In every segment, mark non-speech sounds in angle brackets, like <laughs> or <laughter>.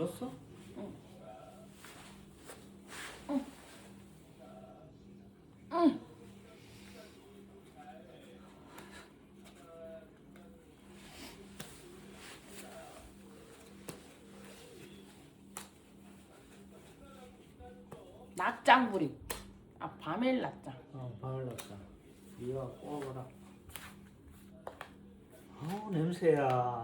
눌렀어? 응. 낮장 부림. 아 바멜 낮장. 어, 바늘났다. 이거 꼬아봐라. 아우 냄새야.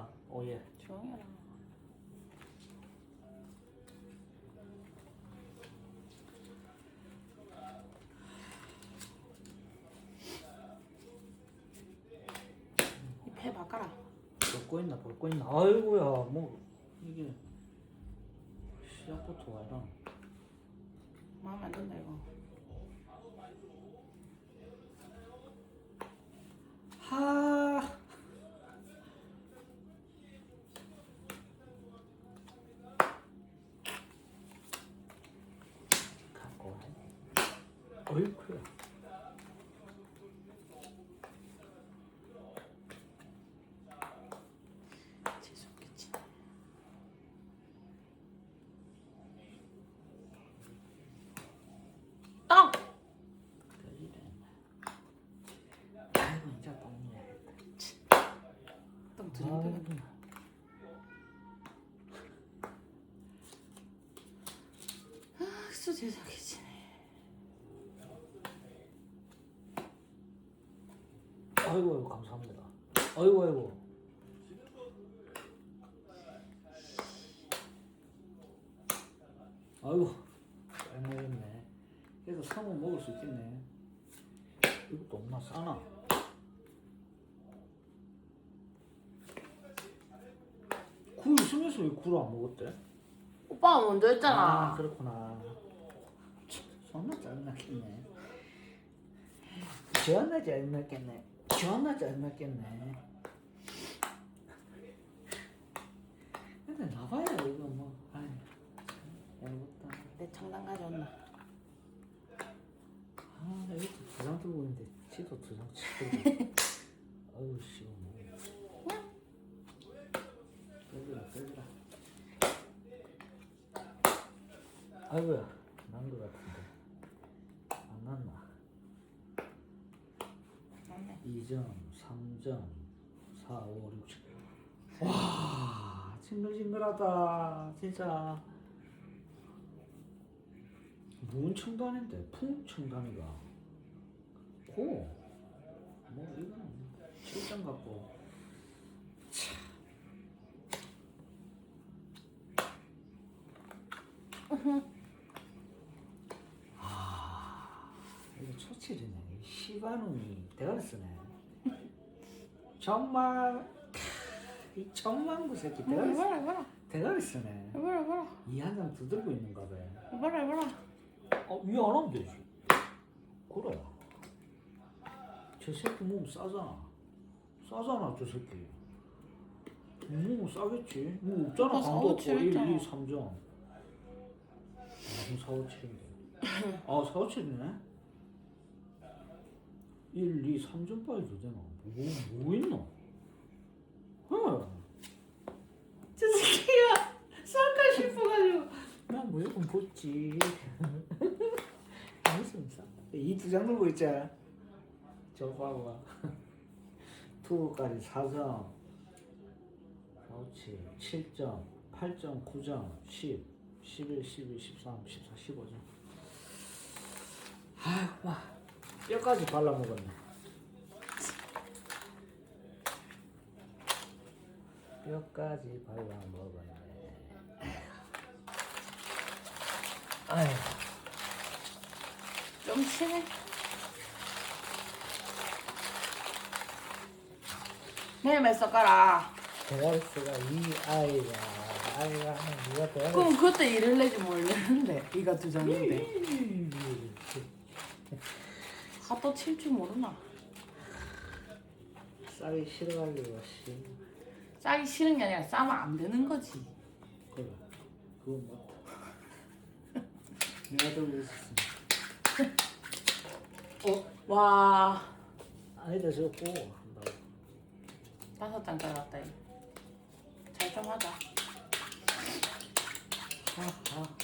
아이고야 뭐 이게 시작부터 와라. 마음에 안 든다 이거. 하. 갖고 와. 어이쿠야. 재수없겠지. 떡. 그래. 아이고 이제 똥이야. 떡 드림 되 아, 수 재수없겠지. 아이고 아이고 감사합니다. 아이고 아이고. 아이고 잘 먹었네. 그래도 상어 먹을 수 있겠네. 이것도 없나 싸나? 굴 있으면서 왜 굴을 안 먹었대? 오빠가 먼저 했잖아. 아 그렇구나. 참, 존나 짜증나겠네. 존나 짜증나겠네. 존나 짜증나겠네. 근데 나봐야 이거 뭐. 아이 참 얄밉다. 내 청당 가져온다. 아 이것도 두장 들고 있는데 지도 두장 치고. <laughs> 아유 씨 뭐. 끌리라. 아이고야 난 거 같은데 안 났나? 맞네. 2점, 3점, 4, 5, 6, 7. 와, 징글징글하다, 진짜. 무슨 청단인데? 풍청단이가. 고. 뭐, 이거는 7점 갖고. 아, 이거 초칠이네. 시바놈이 대가리 쓰네. 정말 이 천만구 새끼 대가리 쓰, 해봐라 해봐라 대가리 쓰네. 해봐라 해봐라 이한장더 들고 있는가 봐. 해봐라 해봐라. 어, 위안 하면 되지. 그래. 저 새끼 몸 싸잖아. 싸잖아, 저 새끼. 몸 싸겠지. 뭐 없잖아, 아까 강도 없고 4, 5, 7 1, 2, 했잖아. 3점. 무슨 4, 5, 7인데. 아, 4, 5, 7이네? 1, 2, 3점 빠져도 되나? 뭐, 뭐 있노? 어. 저 새끼가 쌀까 싶어가지고. 난 무조건 붙지. 무슨 싸? 이두 장 들고 있자. 저 봐봐. 투까지 4점, 5치, 7점, 8점, 9점, 10, 11, 12, 13, 14, 15점. 아이고, 와. 뼈까지 발라먹었네. 뼈까지 발라먹었네. 아휴. 좀 친해. 내몇 숟가락. 대가리스가 이 아이가 아이가 누가 대가리 그럼 그때 일을 내지 모르는데 이가 두 장인데. 아또 칠줄 모르나? 싸기 싫어가지고 씨 싸기 싫은 게 아니라 싸면 안 되는 거지. 그래 그건 맞다 <laughs> 내가 들고 있었으면 어? 와 아니다 저거 꼭 한다고 다섯 장 따라왔다. 잘 좀 하자.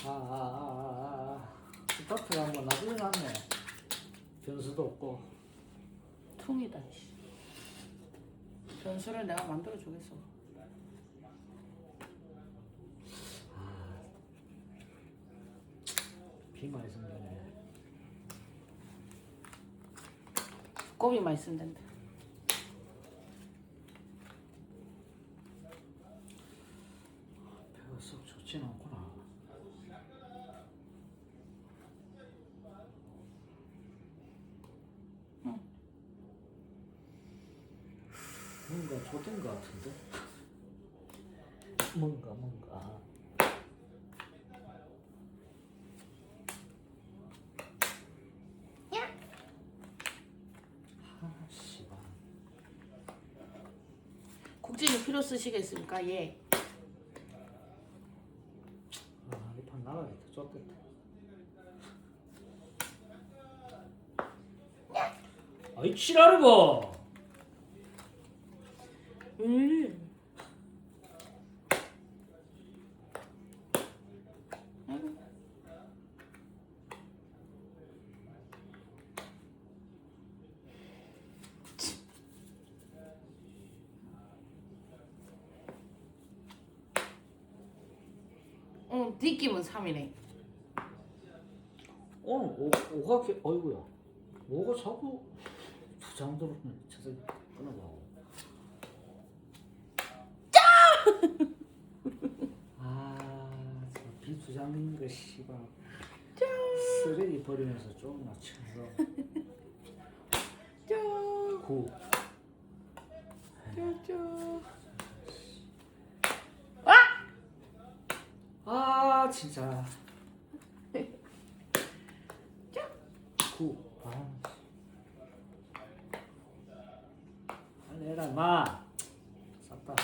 아하하. 스타트가 한번 나중에 났네. 변수도 없고. 퉁이다. 씨. 변수를 내가 만들어 주겠어. 있으면 되네. 두꺼비만 있으면 된다. 배가 썩 좋진 않구나. 뭔가 좋된 것 같은데? <laughs> 뭔가 뭔가. 아 씨발. 국진이 필요 쓰시겠습니까? 예. 아 이 판 나가겠다. 쫓겠다. 아이 치라르고 음. 어, 뒷김은 3이네. 오늘 오, 오가 게 어이구야. 오가 자꾸 <laughs> 저 새끼 끊어봐. 아저 비두장인 거 씨발. 쓰레기 버리면서 쳐서. 쪼, <laughs> 구. 쪼, 쪼. 아 진짜 구 아. 해라 임마 쌌다 아,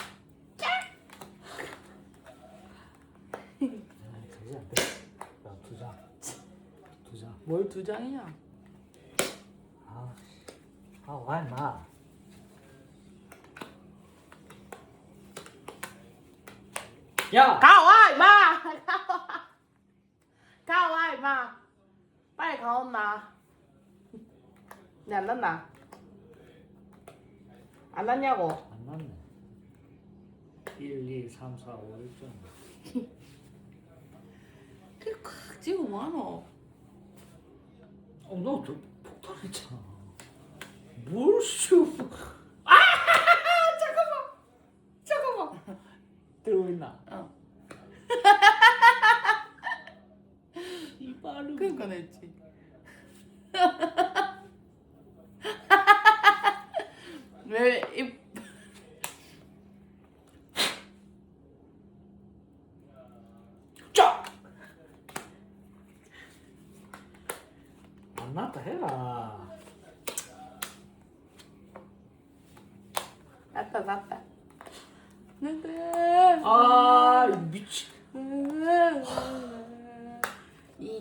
되지 않대 야두 장 두 장 뭘 두 장이냐? 아, 아, 와, 임마. 야! 가와 임마! 가와 가와 임마 빨리 가온나 내안 났나? 안 났냐고 안 났네. 1, 2, 3, 4, 5, 6점. 그콱 지금 뭐하노? 어, 너 저, 폭탄했잖아. 뭘 쉬어. 잠깐만 <laughs> 들어있나? 어 <laughs> 이 빠르. 그니까 냈지 왜 입... 쫙! 안 났다 해라. 났다 났다 났다 아, 미친.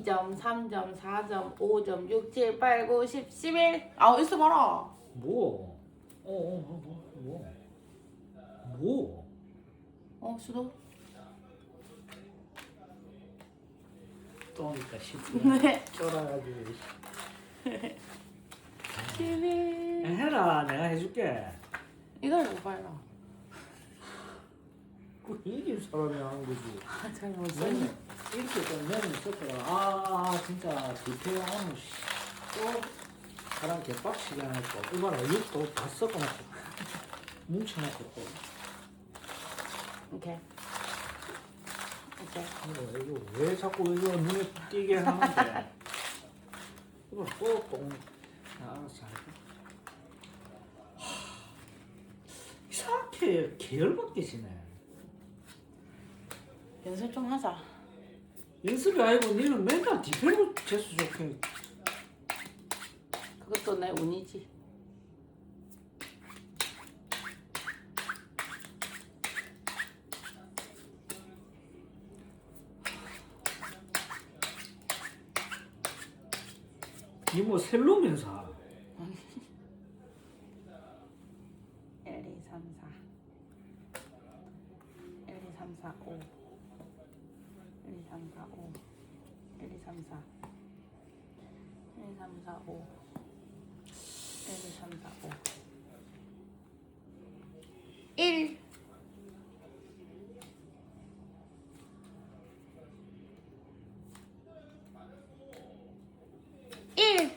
2점, 3점, 4점, 5점, 6, 7, 8, 9, 10, 11. 아, 있어 봐라. 뭐? 어, 어, 어, 뭐, 뭐? 뭐? 어, 수도. 또니까 쉽네. 네. 쫄아가지고. 11. 해라, 내가 해줄게. 이걸 못 봐라. 그 이긴 사람이 하는 거지. 아, 잘못 맨 썼네. 이렇게 좀 맨을 썼더라. 아, 진짜 디테일하면 씨. 또 사람 개빡치게 하니까. 이봐라, 이것도 다 섞어놓고. <laughs> 뭉쳐놓고 또. 오케이. 오케이. 이거, 이거 왜 자꾸 이거 눈에 띄게 하는데. <laughs> 이거 또 똥. 아, 알았어, 알았어. 하, 이상하게 계열받게 지네. 연습 좀 하자. 연습이 아니고 니는 맨날 디펠로 재수 좋게 그것도 내 운이지. 니뭐 셀로면서 1, 2, 3, 4. 1, 2, 3, 4, 5. 1, 2, 3, 4, 5 1, 2, 3, 4 1, 2, 3, 4, 5 1, 2, 3, 4, 5 1 1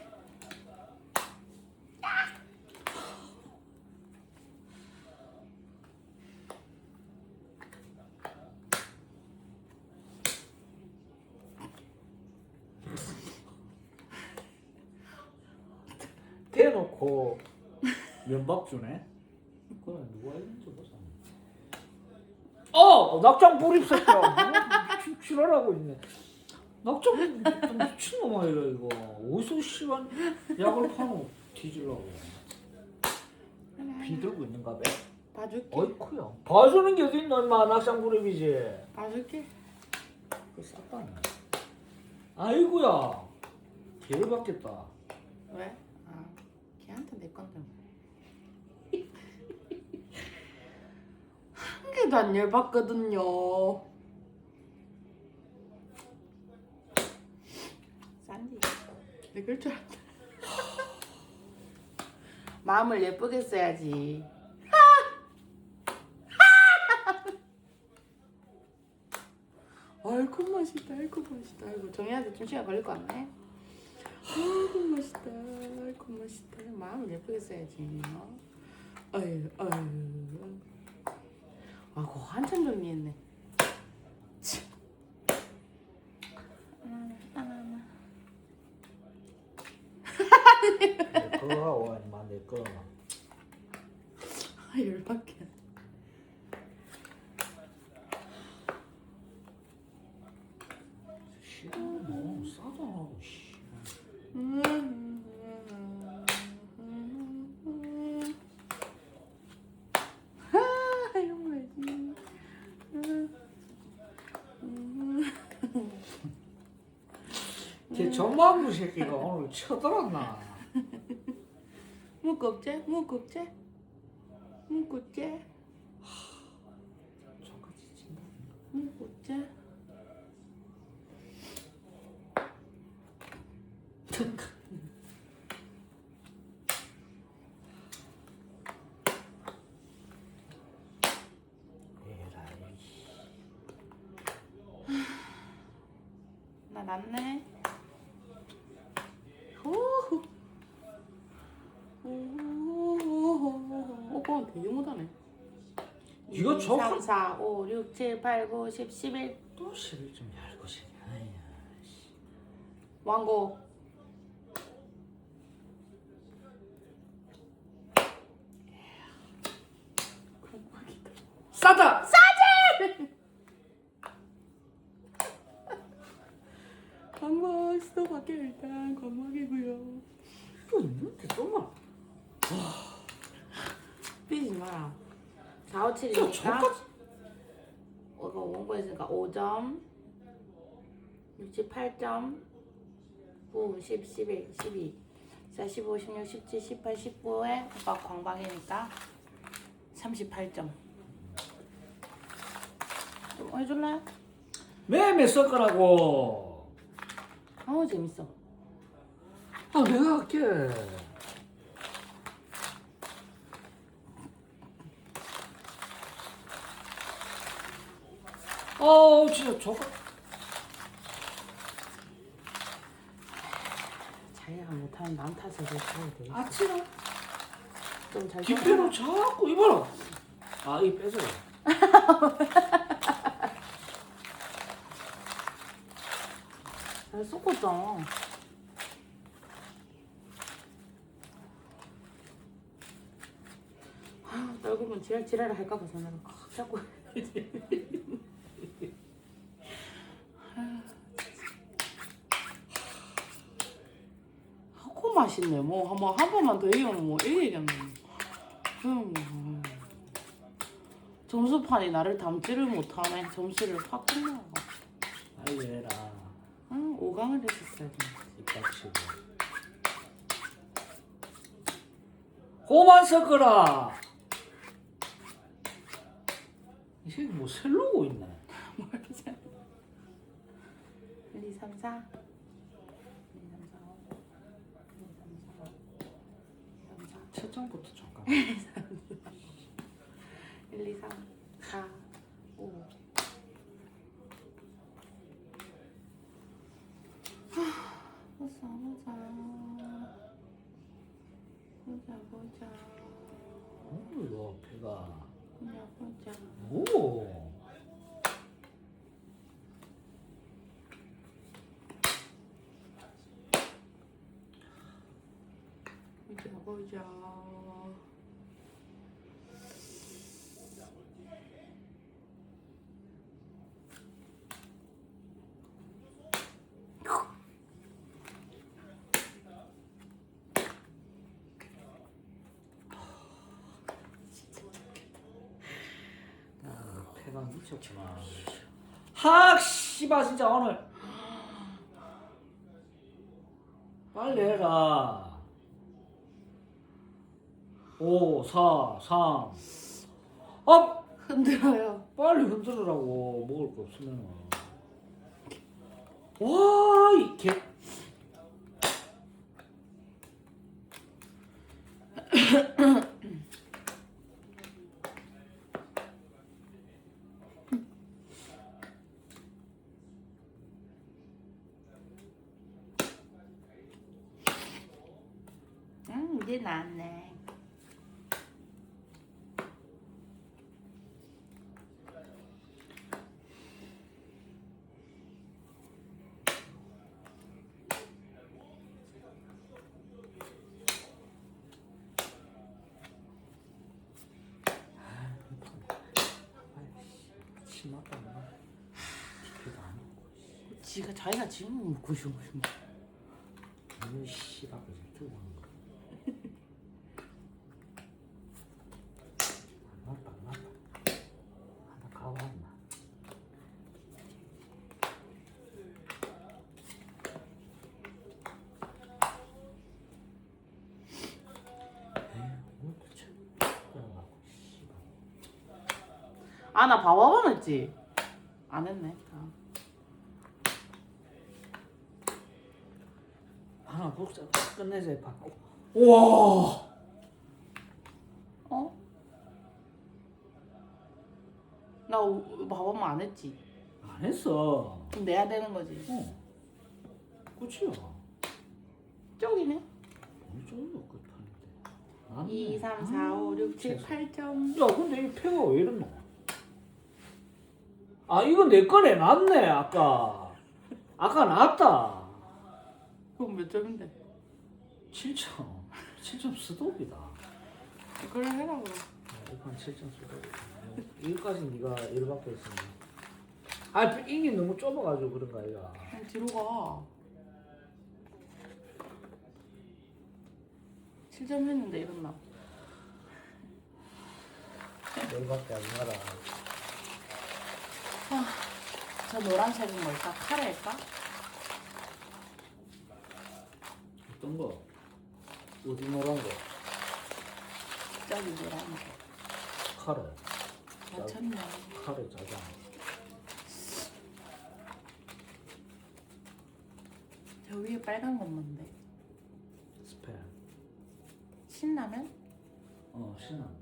대놓고 면박 주네. 그래 누가 했는지 보자. 어 낙장 불입 새끼야. 지- 지랄하고 있네. 낙장 좀 미친 놈아 이거 이거. 어디서 씨발 약을 파노 뒤질라고. 비들고 있는가 봐. 봐줄게 어이쿠야. 봐주는 게 어딨노 임마 낙장 불입이지. 봐줄게 그 쌌다네. 아이고야. 개를 받겠다. 왜? 아 걔한테 내 건데 한 개도 안 열받거든요. 싼디. 내걸 줄 알았다. <laughs> 마음을 예쁘게 써야지. <laughs> 아이고 맛있다. 아이고 맛있다. 아이고 정희한테 좀 시간 걸릴 것 같네. 아이고 맛있다. 아이고 맛있다. 마음을 예쁘게 써야지. 어? 아유 아유 한참 정리했네 하나. 그거 하고 임마 내 거. 아 열받게 싫어 전망부 새끼가 오늘 쳐들었나? 무겁제 무겁제 무겁제 저까지 친다. 무겁제 에라이. 나 났네 호호 오빠 되게 못하네 이거 2, 저 3, 4, 5, 6, 7, 8, 9, 10, 11또 시를 좀 얇고 싶네. 아이야. 왕고 싸다. 광막 스톱할게 <laughs> 일단 광막이고요 이거 있는데 정말. 삐지 마라 4, 5, 저 7이니까 저까지. 이거 원고했으니까 5점 68점 9, 10, 11, 12 14, 15, 16, 17, 18, 19에 오빠 광방이니까 38점 좀 해줄래? 매매 섞으라고. 아우 재밌어 아 내가 할게. 어 진짜 저거 자기가 못하면 남 탓을 왜 해야 돼? 아치라 좀잘 뒷배로 자꾸 입어라. 아이 빼줘요. 잘 쏟았잖아 아, 떨구면 지랄 지랄을 할까 봐서 내가 꽉잡고 하고 맛있네 뭐 한번 한 번만 더 이기면 뭐 이기겠네 음, 뭐. 점수판이 나를 담지를 못하네 점수를 확 끝나 아이 해라. 응 5강을 했었어야 돼 입닥치고. 고만 섞어라. 이 새끼 뭐 셀로고 있네. 1, 2, 3, 4 1, 2, 3, 4 5 1, 2, 3, 4 5 1, 2, 3, 4첫 장부터 잠깐. 1, 2, 3, 4, 5 보자 보자. 보자 보자. 뭐야 배가. 보자 보자. 뭐 보자 보자 미쳤구나 하 씨발 진짜 오늘. 빨리 해라. 5 4 3 아! 흔들어요. 빨리 흔들으라고. 먹을 거 없으면. 와 이 개. 음 이제 낫네 심하다 배도 안 먹고 지가 자기가 지금 먹고 뭐. 이 씨발 그냥 들고 오는 거안 났다 안 났다 하나 가왔나. 에이 뭐 그래갖고 씨발 아나 밥와봐 했지? 안 했네. 아. 하나 복사 끝내자 이 받고 우와! 어? 나 밥와봐 안 했지? 안 했어. 그럼 내야 되는 거지. 어. 그치야 쪽이네. 어느 정도 끝하는데. 2, 3, 4, 5, 6, 7, 8점 야 근데 이 폐가 왜 이랬노? 아 이거 내 거네. 놨네 아까. 아까 놨다. 그럼 몇 점인데? 7점 7점 스톱이다. 그래 해라 그럼 이건 7점 스톱 이거까지 네가 일밖에 했으니 아 이게 너무 좁아가지고 그런가 이가. 그냥 뒤로 가. 7점 했는데 이랬나? 열받게 하지 마 라저 노란색은 뭘까? 카레일까? 어떤 거? 어디 노란 거? 저기 노란색 카레 맞췄네 카레 짜장 저 위에 빨간 건 뭔데? 스팸 신라면? 어 신나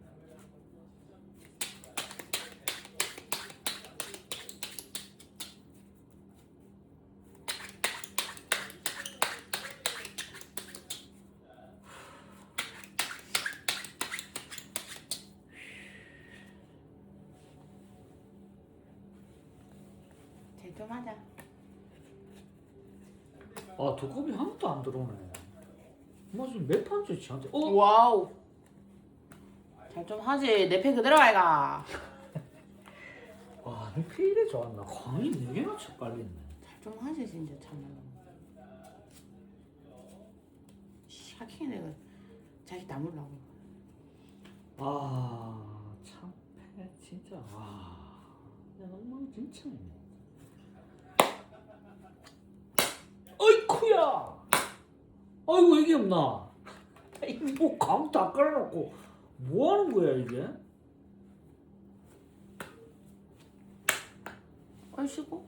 제좀 하자 아 두꺼비 하나도 안 들어오네 뭐 지금 몇 판째 지한테 어? 와우 잘 좀 하지 내 패 그대로 아이가 <laughs> 와, 내 피일에 좋았나? 광이 네 개나 쳐 빨리네. 잘 좀 하지 진짜 참말로 샤킹이 내가 자기 나물라고 아, 참, 패 진짜. 와, 야, 엉망진창이네. 어이쿠야! 아이고 이게 없나? <laughs> 이뭐 강다 깔아놓고 뭐 하는 거야 이게? 어, 아이고.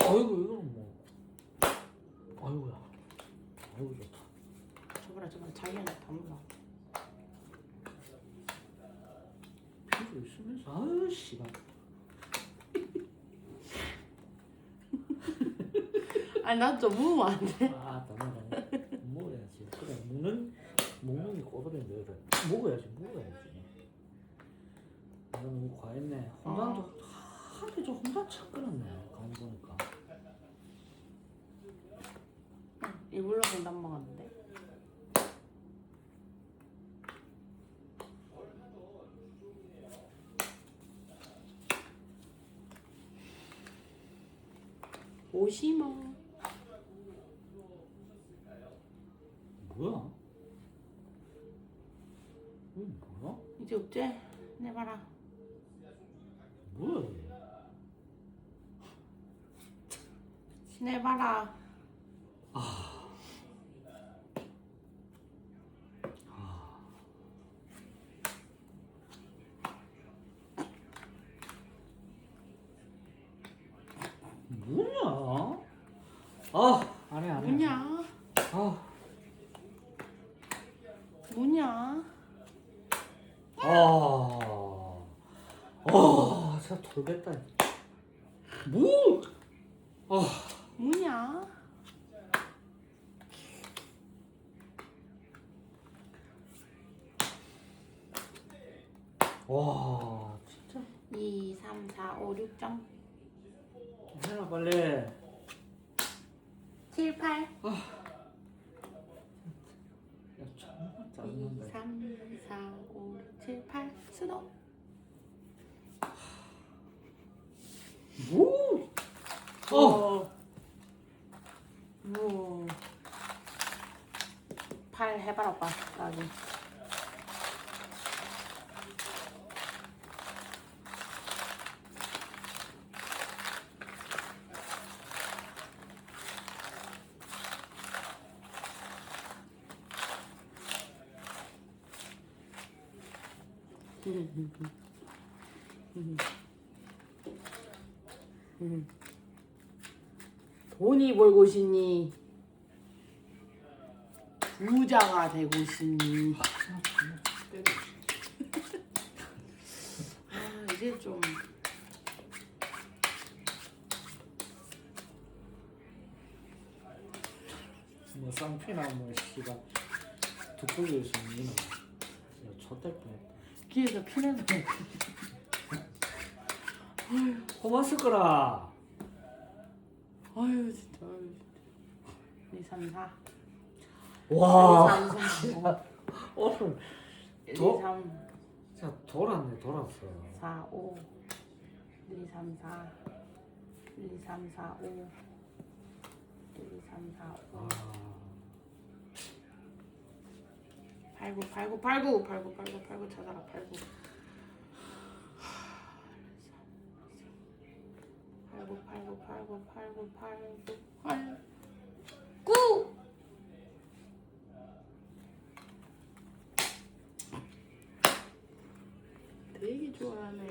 아이고 이거는 뭐. 아이고야. 아이고 좋다. 저거라 저거 자기한테 담으라. 피부 있으면서 아유 씨발. 아니 나좀 무면 안 돼. 아 나는 먹어야지. 그래 먹는 먹는 게 꼬들인데 그래 먹어야지 먹어야지. 너무 과했네. 혼란도 하도 좀 혼란 착 끌었네. 가만 보니까. 이불로 본단 먹었는데. 오시모. 뭐야? 이거 뭐야? 이제 어째? 내봐라. 뭐야 이게? 지내봐라. 뭐냐? 아 안 해 안 해 뭐냐? 아, 뭐냐? 아, 아, 진짜 돌겠다. 뭐? 아, 뭐냐? 와, 진짜. 2, 3, 4, 5, 6점. 해라 빨리. 7, 8. 야, 정말 2, 짜증난다. 3, 4, 5, 6, 7, 8. 스톱. 뭐? 어, 어. 뭐. 8 해봐라, 오빠. 나중에. 돈이 벌고 싶니? 부자가 되고 싶니? 아 이제 좀 뭐 쌍피나 뭐 두꺼기 있으면 이놈. 야, 쳤댈 뻔했다. 귀에서 피나는 고맙을 거라. 아유 진짜 아유 진짜. 2, 3, 4 와, 2, 3, 4 오늘 1, 2, 더? 3, 진짜 돌았네, 돌았어. 4, 5 1, 2, 3, 4 1, 2, 3, 4, 5 1, 2, 3, 4, 5 아, 89, 89, 89, 89, 89, 89 찾아라 89 89, 89, 89, 89, 89, 89 되게 좋아하네.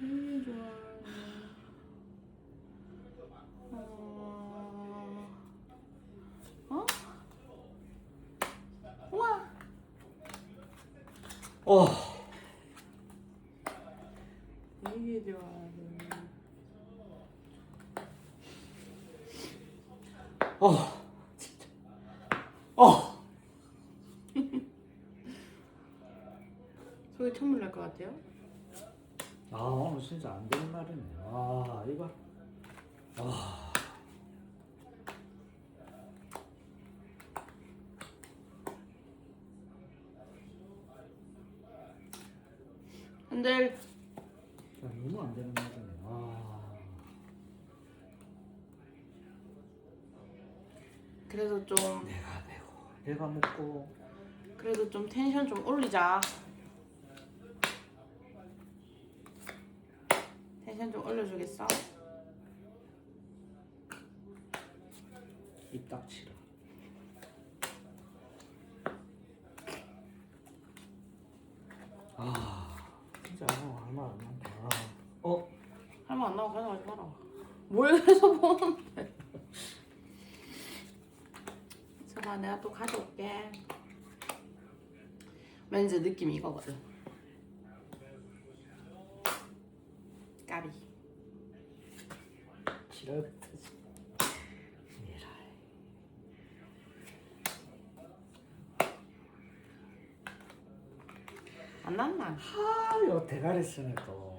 되게 좋아하네 어... 어? 우와 어, 되게 좋아하네 어, 진짜. 어, <laughs> 속이 천물 날 것 같아요? 아 오늘 진짜 안 되는 날이네. 아 이거, 아, 근데 진짜 너무 안 되는 날이네. 아, 그래도 좀 내가 내가 먹고, 그래도 좀 텐션 좀 올리자 텐션 좀 올려주겠어? 입 닥치라. 아, 진짜 얼마 안. 아, 어, 할머 안 나오고 가져가지 마라 뭘 해서 보는데 아, 내가 또 가져올게 왠지 느낌이 이거거든 까비 싫어부터 안 났나? 하, 요 대가리 쓰는 거.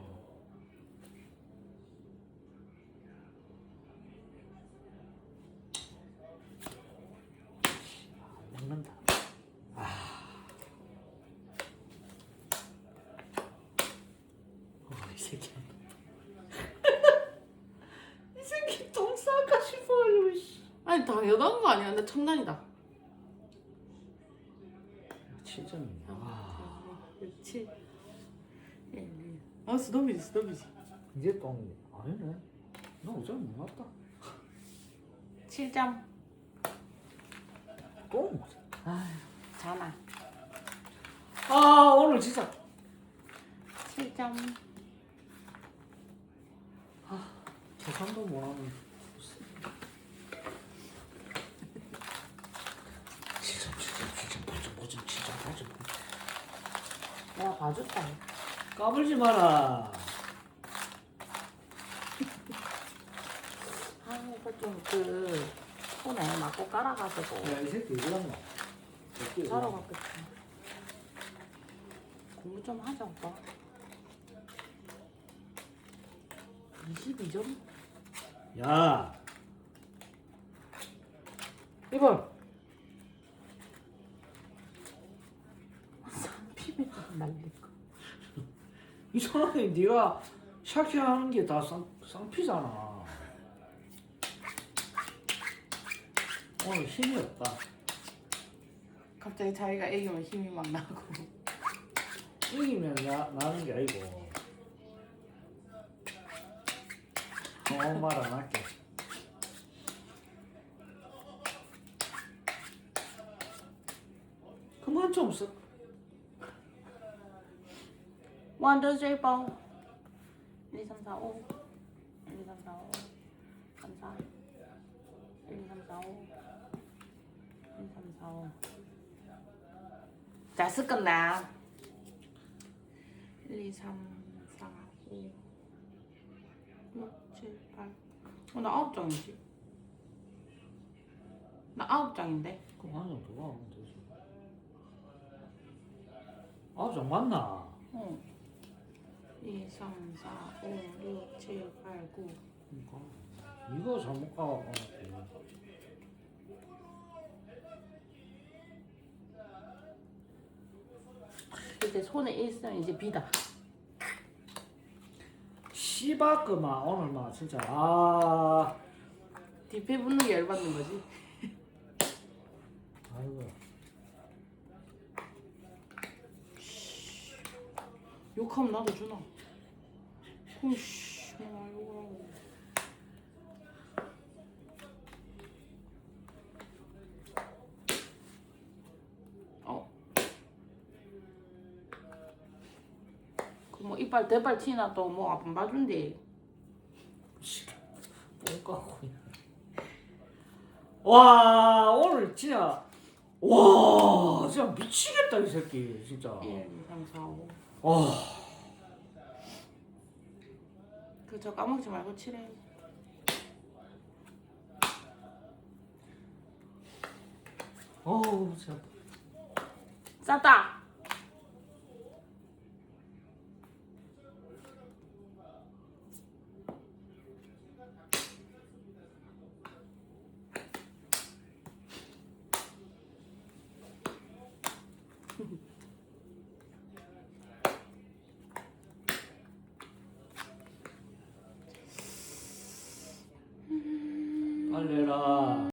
첨단이다. 7점이네 와7 1 2아 스노비지 스노비지. 이제 똥이 아니네. 나 어차피 못 왔다. 7점. 똥. 아 자나 아. 오늘 진짜. 7점. 계산도 못하는 진짜 진짜 진짜 보자 보자 진짜 보자 내가 봐줬다. 까불지 마라. 아 이거 좀그 손에 맞고 깔아가지고 야 이 새끼 어디 갔나 새끼 자러 갔겠지 공부 좀 하자 오빠. 22점? 야. 이봐 피면 날릴 거이 사람이 네가 샤키 하는 게 다 쌍피잖아. 오늘 힘이 없다. 갑자기 자기가 이기면 힘이 막 나고. 이기면 나, 나는 게 아니고. 아무 말안 할게. 그만 좀 써. 완전 쉐이퍼 1, 2, 3, 4, 5 1, 2, 3, 4, 5 3, 4 1, 2, 3, 4, 5 1, 2, 3, 4, 5잘 쓸건나. 1, 2, 3, 4, 5 6, 7, 8 어, 나 아홉 장이지. 나 아홉 장인데? 그럼 한장 더 가면 되지 아장 맞나? 어 2, 3, 4, 5, 6, 7, 8, 9 그러니까 이거 잘못 가고 이제 손에 있으면 이제 비다. 씨바그마 오늘 막 진짜 아 뒷배 붙는 게 열받는 거지. 아이고 욕하면 나도 주나. 오씨. 어. 그 뭐 이빨 대빨 티나 또뭐 아픈 봐준대. 있네. 와 오늘 진짜 와 진짜 미치겠다 이 새끼 진짜 1, 2, 3, 4, 5. 와 그저 까먹지 말고 칠해. 어우 진짜 쌌다.